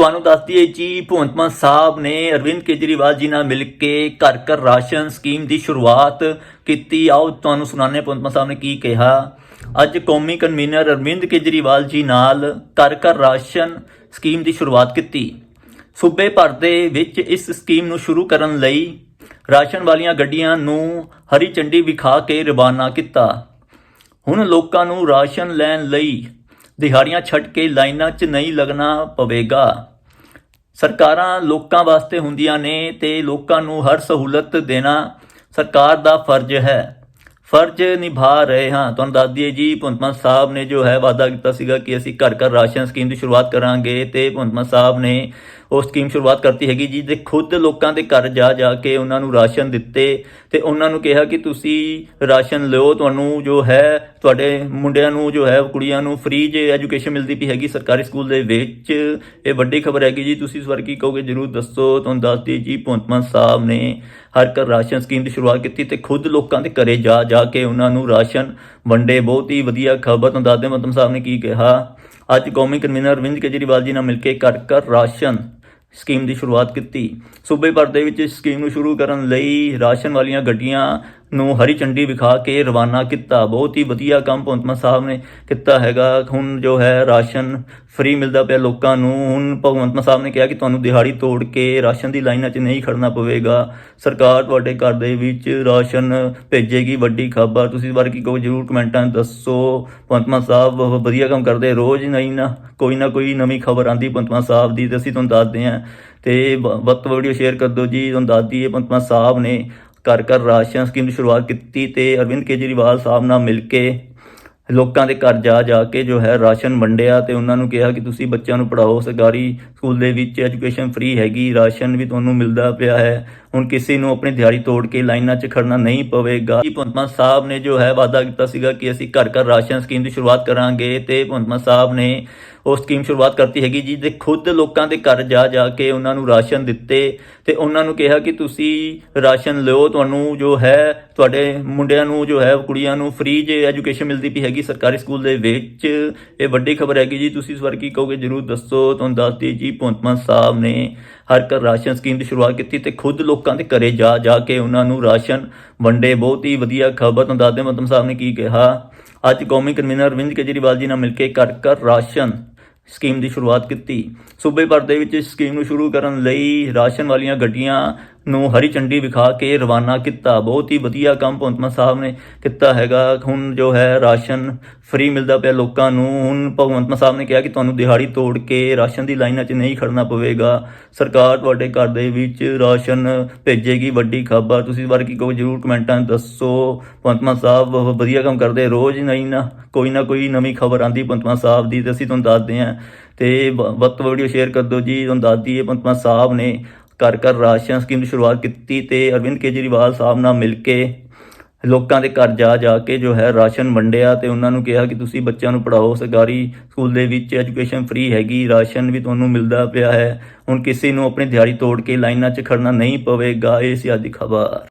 ਤੁਹਾਨੂੰ ਦੱਸ ਦਈਏ ਜੀ, ਭਗਵੰਤ ਮਾਨ ਸਾਹਿਬ ਨੇ ਅਰਵਿੰਦ ਕੇਜਰੀਵਾਲ ਜੀ ਨਾਲ ਮਿਲ ਕੇ ਘਰ ਘਰ ਰਾਸ਼ਨ ਸਕੀਮ ਦੀ ਸ਼ੁਰੂਆਤ ਕੀਤੀ। ਆਓ ਤੁਹਾਨੂੰ ਸੁਣਾਉਂਦੇ ਹਾਂ, ਭਗਵੰਤ ਮਾਨ ਸਾਹਿਬ ਨੇ ਕੀ ਕਿਹਾ। ਅੱਜ ਕੌਮੀ ਕਨਵੀਨਰ ਅਰਵਿੰਦ ਕੇਜਰੀਵਾਲ ਜੀ ਨਾਲ ਘਰ ਘਰ ਰਾਸ਼ਨ ਸਕੀਮ ਦੀ ਸ਼ੁਰੂਆਤ ਕੀਤੀ। ਸੂਬੇ ਭਰ ਦੇ ਵਿੱਚ ਇਸ ਸਕੀਮ ਨੂੰ ਸ਼ੁਰੂ ਕਰਨ ਲਈ ਰਾਸ਼ਨ ਵਾਲੀਆਂ ਗੱਡੀਆਂ ਨੂੰ ਹਰੀ ਝੰਡੀ ਵਿਖਾ ਕੇ ਰਵਾਨਾ ਕੀਤਾ। ਹੁਣ ਲੋਕਾਂ ਨੂੰ ਰਾਸ਼ਨ ਲੈਣ ਲਈ ਦਿਹਾੜੀਆਂ ਛੱਡ ਕੇ ਲਾਈਨਾਂ 'ਚ ਨਹੀਂ ਲੱਗਣਾ ਪਵੇਗਾ। ਸਰਕਾਰਾਂ ਲੋਕਾਂ ਵਾਸਤੇ ਹੁੰਦੀਆਂ ਨੇ ਤੇ ਲੋਕਾਂ ਨੂੰ ਹਰ ਸਹੂਲਤ ਦੇਣਾ ਸਰਕਾਰ ਦਾ ਫਰਜ਼ ਹੈ। ਫਰਜ਼ ਨਿਭਾ ਰਹੇ ਹਾਂ। ਤੁਹਾਨੂੰ ਦੱਸ ਦਈਏ ਜੀ, ਭਗਵੰਤ ਸਾਹਿਬ ਨੇ ਜੋ ਹੈ ਵਾਅਦਾ ਕੀਤਾ ਸੀਗਾ ਕਿ ਅਸੀਂ ਘਰ ਘਰ ਰਾਸ਼ਨ ਸਕੀਮ ਦੀ ਸ਼ੁਰੂਆਤ ਕਰਾਂਗੇ ਤੇ ਭਗਵੰਤ ਸਾਹਿਬ ਨੇ ਉਹ ਸਕੀਮ ਸ਼ੁਰੂਆਤ ਕਰਤੀ ਹੈਗੀ ਜੀ ਤੇ ਖੁਦ ਲੋਕਾਂ ਦੇ ਘਰ ਜਾ ਜਾ ਕੇ ਉਹਨਾਂ ਨੂੰ ਰਾਸ਼ਨ ਦਿੱਤੇ ਤੇ ਉਹਨਾਂ ਨੂੰ ਕਿਹਾ ਕਿ ਤੁਸੀਂ ਰਾਸ਼ਨ ਲਿਓ, ਤੁਹਾਨੂੰ ਜੋ ਹੈ, ਤੁਹਾਡੇ ਮੁੰਡਿਆਂ ਨੂੰ ਜੋ ਹੈ, ਕੁੜੀਆਂ ਨੂੰ ਫ੍ਰੀ ਜੇ ਐਜੂਕੇਸ਼ਨ ਮਿਲਦੀ ਪਈ ਹੈਗੀ ਸਰਕਾਰੀ ਸਕੂਲ ਦੇ ਵਿੱਚ, ਇਹ ਵੱਡੀ ਖਬਰ ਹੈਗੀ ਜੀ, ਤੁਸੀਂ ਇਸ ਵਾਰ ਕੀ ਕਹੋਗੇ ਜਰੂਰ ਦੱਸੋ, ਤੁਹਾਨੂੰ ਦੱਸ ਦਈਏ ਜੀ, ਭਗਵੰਤ ਮਾਨ ਸਾਹਿਬ ਨੇ ਹਰ ਘਰ ਰਾਸ਼ਨ ਸਕੀਮ ਦੀ ਸ਼ੁਰੂਆਤ ਕੀਤੀ ਤੇ ਖੁਦ ਲੋਕਾਂ ਦੇ ਘਰੇ ਜਾ ਜਾ ਕੇ ਉਹਨਾਂ ਨੂੰ ਰਾਸ਼ਨ ਵੰਡੇ, ਬਹੁਤ ਹੀ ਵਧੀਆ ਖਬਰ, ਤੁਹਾਨੂੰ ਦੱਸਦੇ ਮਤਮ ਸਾਹਿਬ ਨੇ ਕੀ ਕਿਹਾ। ਅੱਜ ਕੌਮੀ ਕਨਵੀਨਰ ਅਰਵਿੰਦ ਕੇਜਰੀਵਾਲ ਜੀ ਨਾਲ ਮਿਲ ਕੇ ਘਰ ਘਰ ਰਾਸ਼ਨ ਸਕੀਮ ਦੀ ਸ਼ੁਰੂਆਤ ਕੀਤੀ। ਸੂਬੇ ਭਰ ਦੇ ਵਿੱਚ ਇਸ ਸਕੀਮ ਨੂੰ ਸ਼ੁਰੂ ਕਰਨ ਲਈ ਰਾਸ਼ਨ ਵਾਲੀਆਂ ਗੱਡੀਆਂ ਨੂੰ ਹਰੀ ਝੰਡੀ ਵਿਖਾ ਕੇ ਰਵਾਨਾ ਕੀਤਾ। ਬਹੁਤ ਹੀ ਵਧੀਆ ਕੰਮ ਭਗਵੰਤ ਮਾਨ ਸਾਹਿਬ ਨੇ ਕੀਤਾ ਹੈਗਾ। ਹੁਣ ਜੋ ਹੈ ਰਾਸ਼ਨ ਫ੍ਰੀ ਮਿਲਦਾ ਪਿਆ ਲੋਕਾਂ ਨੂੰ। ਹੁਣ ਭਗਵੰਤ ਮਾਨ ਸਾਹਿਬ ਨੇ ਕਿਹਾ ਕਿ ਤੁਹਾਨੂੰ ਦਿਹਾੜੀ ਤੋੜ ਕੇ ਰਾਸ਼ਨ ਦੀ ਲਾਈਨਾਂ 'ਚ ਨਹੀਂ ਖੜਨਾ ਪਵੇਗਾ। ਸਰਕਾਰ ਤੁਹਾਡੇ ਘਰ ਦੇ ਵਿੱਚ ਰਾਸ਼ਨ ਭੇਜੇਗੀ। ਵੱਡੀ ਖਬਰ, ਤੁਸੀਂ ਇਸ ਬਾਰੇ ਕੀ ਕਹੋ ਜਰੂਰ ਕਮੈਂਟਾਂ ਦੱਸੋ। ਭਗਵੰਤ ਸਾਹਿਬ ਬਹੁਤ ਵਧੀਆ ਕੰਮ ਕਰਦੇ, ਰੋਜ਼ ਨਹੀਂ ਨਾ, ਕੋਈ ਨਾ ਕੋਈ ਨਵੀਂ ਖਬਰ ਆਂਦੀ ਭਗਵੰਤ ਸਾਹਿਬ ਦੀ ਤੇ ਅਸੀਂ ਤੁਹਾਨੂੰ ਦੱਸਦੇ ਹਾਂ। ਤੇ ਵ- ਵੱਧ ਵੀਡੀਓ ਸ਼ੇਅਰ ਕਰ ਦਿਓ ਜੀ। ਤੁਹਾਨੂੰ ਦੱਸ ਦਈਏ ਭਗਵੰਤ ਸਾਹਿਬ ਨੇ ਘਰ ਘਰ ਰਾਸ਼ਨ ਸਕੀਮ ਦੀ ਸ਼ੁਰੂਆਤ ਕੀਤੀ ਤੇ ਅਰਵਿੰਦ ਕੇਜਰੀਵਾਲ ਸਾਹਿਬ ਨਾਲ ਮਿਲ ਕੇ ਲੋਕਾਂ ਦੇ ਘਰ ਜਾ ਜਾ ਕੇ ਜੋ ਹੈ ਰਾਸ਼ਨ ਵੰਡਿਆ ਤੇ ਉਹਨਾਂ ਨੂੰ ਕਿਹਾ ਕਿ ਤੁਸੀਂ ਬੱਚਿਆਂ ਨੂੰ ਪੜਾਓ ਸਰਕਾਰੀ ਸਕੂਲ ਦੇ ਵਿੱਚ ਐਜੂਕੇਸ਼ਨ ਫ੍ਰੀ ਹੈਗੀ, ਰਾਸ਼ਨ ਵੀ ਤੁਹਾਨੂੰ ਮਿਲਦਾ ਪਿਆ ਹੈ। ਹੁਣ ਕਿਸੇ ਨੂੰ ਆਪਣੀ ਦਿਹਾੜੀ ਤੋੜ ਕੇ ਲਾਈਨਾਂ 'ਚ ਖੜਨਾ ਨਹੀਂ ਪਵੇਗਾ। ਜੀ ਭਗਵੰਤ ਮਾਨ ਸਾਹਿਬ ਨੇ ਜੋ ਹੈ ਵਾਅਦਾ ਕੀਤਾ ਸੀਗਾ ਕਿ ਅਸੀਂ ਘਰ ਘਰ ਰਾਸ਼ਨ ਸਕੀਮ ਦੀ ਸ਼ੁਰੂਆਤ ਕਰਾਂਗੇ ਤੇ ਭਗਵੰਤ ਸਾਹਿਬ ਨੇ ਉਹ ਸਕੀਮ ਸ਼ੁਰੂਆਤ ਕਰਤੀ ਹੈਗੀ ਜੀ, ਤੇ ਖੁਦ ਲੋਕਾਂ ਦੇ ਘਰ ਜਾ ਜਾ ਕੇ ਉਹਨਾਂ ਨੂੰ ਰਾਸ਼ਨ ਦਿੱਤੇ ਤੇ ਉਹਨਾਂ ਨੂੰ ਕਿਹਾ ਕਿ ਤੁਸੀਂ ਰਾਸ਼ਨ ਲਿਓ, ਤੁਹਾਨੂੰ ਜੋ ਹੈ, ਤੁਹਾਡੇ ਮੁੰਡਿਆਂ ਨੂੰ ਜੋ ਹੈ, ਕੁੜੀਆਂ ਨੂੰ ਫ੍ਰੀ ਜੇ ਐਜੂਕੇਸ਼ਨ ਮਿਲਦੀ ਪਈ ਹੈਗੀ ਸਰਕਾਰੀ ਸਕੂਲ ਦੇ ਵਿੱਚ, ਇਹ ਵੱਡੀ ਖਬਰ ਹੈਗੀ ਜੀ, ਤੁਸੀਂ ਇਸ ਵਾਰ ਕੀ ਕਹੋਗੇ, ਜਰੂਰ ਦੱਸੋ, ਤੁਹਾਨੂੰ ਦੱਸ ਦਈਏ ਜੀ, ਭਗਵੰਤ ਮਾਨ ਸਾਹਿਬ ਨੇ ਹਰ ਘਰ ਰਾਸ਼ਨ ਸਕੀਮ ਦੀ ਸ਼ੁਰੂਆਤ ਕੀਤੀ ਤੇ ਖੁਦ ਲੋਕਾਂ ਦੇ ਘਰੇ ਜਾ ਜਾ ਕੇ ਉਹਨਾਂ ਨੂੰ ਰਾਸ਼ਨ ਵੰਡੇ। ਬਹੁਤ ਹੀ ਵਧੀਆ ਖਬਰ, ਤੁਹਾਨੂੰ ਦੱਸਦੇ ਮਤਮ ਸਾਹਿਬ ਨੇ ਕੀ ਕਿਹਾ। ਅੱਜ ਕੌਮੀ ਕਨਵੀਨਰ ਅਰਵਿੰਦ ਕੇਜਰੀਵਾਲ ਜੀ ਨਾਲ ਮਿਲ ਕੇ ਘਰ ਘਰ ਰਾਸ਼ਨ ਸਕੀਮ ਦੀ ਸ਼ੁਰੂਆਤ ਕੀਤੀ। ਸੂਬੇ ਭਰ ਦੇ ਵਿੱਚ ਇਸ ਸਕੀਮ ਨੂੰ ਸ਼ੁਰੂ ਕਰਨ ਲਈ ਰਾਸ਼ਨ ਵਾਲੀਆਂ ਗੱਡੀਆਂ ਨੂੰ ਹਰੀ ਝੰਡੀ ਵਿਖਾ ਕੇ ਰਵਾਨਾ ਕੀਤਾ। ਬਹੁਤ ਹੀ ਵਧੀਆ ਕੰਮ ਭਗਵੰਤ ਮਾਨ ਸਾਹਿਬ ਨੇ ਕੀਤਾ ਹੈਗਾ। ਹੁਣ ਜੋ ਹੈ ਰਾਸ਼ਨ ਫ੍ਰੀ ਮਿਲਦਾ ਪਿਆ ਲੋਕਾਂ ਨੂੰ। ਹੁਣ ਭਗਵੰਤ ਮਾਨ ਸਾਹਿਬ ਨੇ ਕਿਹਾ ਕਿ ਤੁਹਾਨੂੰ ਦਿਹਾੜੀ ਤੋੜ ਕੇ ਰਾਸ਼ਨ ਦੀ ਲਾਈਨਾਂ 'ਚ ਨਹੀਂ ਖੜਨਾ ਪਵੇਗਾ। ਸਰਕਾਰ ਤੁਹਾਡੇ ਘਰ ਦੇ ਵਿੱਚ ਰਾਸ਼ਨ ਭੇਜੇਗੀ। ਵੱਡੀ ਖਬਰ ਤੁਸੀਂ ਇਸ ਬਾਰੇ ਕੀ ਕਹੋ ਜਰੂਰ ਕਮੈਂਟਾਂ ਦੱਸੋ। ਭਗਵੰਤ ਮਾਨ ਸਾਹਿਬ ਬਹੁਤ ਵਧੀਆ ਕੰਮ ਕਰਦੇ। ਰੋਜ਼ ਨਹੀਂ ਨਾ, ਕੋਈ ਨਾ ਕੋਈ ਨਵੀਂ ਖਬਰ ਆਂਦੀ ਭਗਵੰਤ ਮਾਨ ਸਾਹਿਬ ਦੀ ਤੇ ਅਸੀਂ ਤੁਹਾਨੂੰ ਦੱਸਦੇ ਹਾਂ। ਤੇ ਵੱਧ ਤੋਂ ਵੀਡੀਓ ਸ਼ੇਅਰ ਕਰ ਦਿਓ ਜੀ। ਤੁਹਾਨੂੰ ਦੱਸਦੀ ਦਈਏ ਭਗਵੰਤ ਸਾਹਿਬ ਨੇ ਘਰ ਘਰ ਰਾਸ਼ਨ ਸਕੀਮ ਦੀ ਸ਼ੁਰੂਆਤ ਕੀਤੀ ਤੇ ਅਰਵਿੰਦ ਕੇਜਰੀਵਾਲ ਸਾਹਿਬ ਨਾਲ ਮਿਲ ਕੇ ਲੋਕਾਂ ਦੇ ਘਰ ਜਾ ਜਾ ਕੇ ਜੋ ਹੈ ਰਾਸ਼ਨ ਵੰਡਿਆ ਤੇ ਉਹਨਾਂ ਨੂੰ ਕਿਹਾ ਕਿ ਤੁਸੀਂ ਬੱਚਿਆਂ ਨੂੰ ਪੜਾਓ ਸਰਕਾਰੀ ਸਕੂਲ ਦੇ ਵਿੱਚ ਐਜੂਕੇਸ਼ਨ ਫ੍ਰੀ ਹੈਗੀ, ਰਾਸ਼ਨ ਵੀ ਤੁਹਾਨੂੰ ਮਿਲਦਾ ਪਿਆ ਹੈ। ਹੁਣ ਕਿਸੇ ਨੂੰ ਆਪਣੀ ਦਿਹਾੜੀ ਤੋੜ ਕੇ ਲਾਈਨਾਂ 'ਚ ਖੜਨਾ ਨਹੀਂ ਪਵੇਗਾ, ਇਹ ਸੀ ਅੱਜ ਦੀ ਖਬਰ।